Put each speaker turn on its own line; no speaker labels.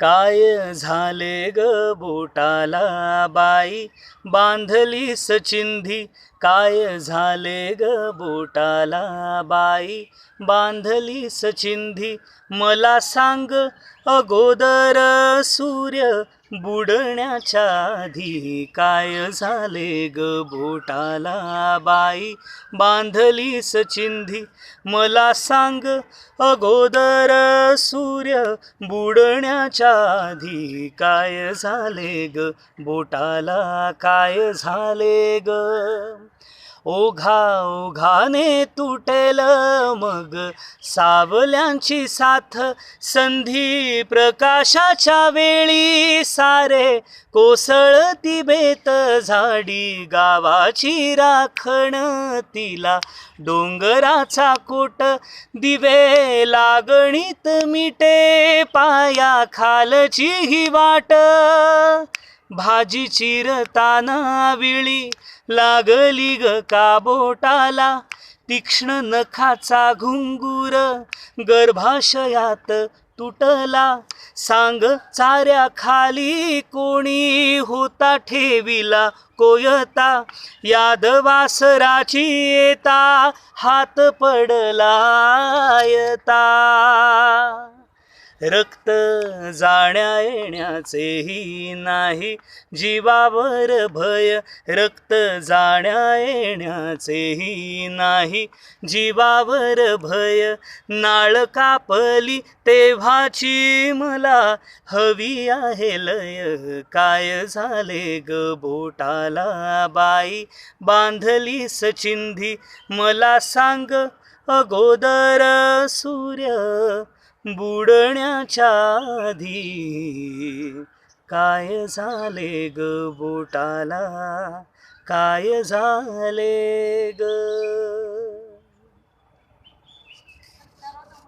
काय झाले ग बोटाला बाई? बांधली सचिंधी काय झाले ग बोटाला बाई? बांधली सचिंधी मला सांग अगोदर सूर्य बुडण्याच्या आधी काय झाले ग बोटाला बाई? बांधली सचिंधी मला सांग अगोदर सूर्य बुडण्याच्या आधी काय झाले ग बोटाला? काय झाले ग? ओघा ओघाने तुटेल मग. सावल्यांची साथ संधी प्रकाशाच्या वेळी सारे. कोसळती बेत झाडी गावाची राखण तिला. डोंगराचा कोट दिवे लागणीत मिटे. पाया खालची ही वाट. भाजी चिरताना विळी लागली ग काबोटाला तीक्ष्ण नखाचा घुंगूर गर्भाशयात तुटला. सांग चाऱ्या खाली कोणी होता ठेविला कोयता? यादवासराची येता हात पडला येता रक्त जाण्या येण्याचेही नाही. जीवावर भय रक्त जाण्या येण्याचेही नाही. जीवावर भय नाळ कापली तेव्हाची मला हवी आहे लय. काय झाले ग बोटाला बाई? बांधली सचिंधी मला सांग अगोदर सूर्य बुडण्याच्या आधी काय झाले ग बोटाला? काय झाले ग?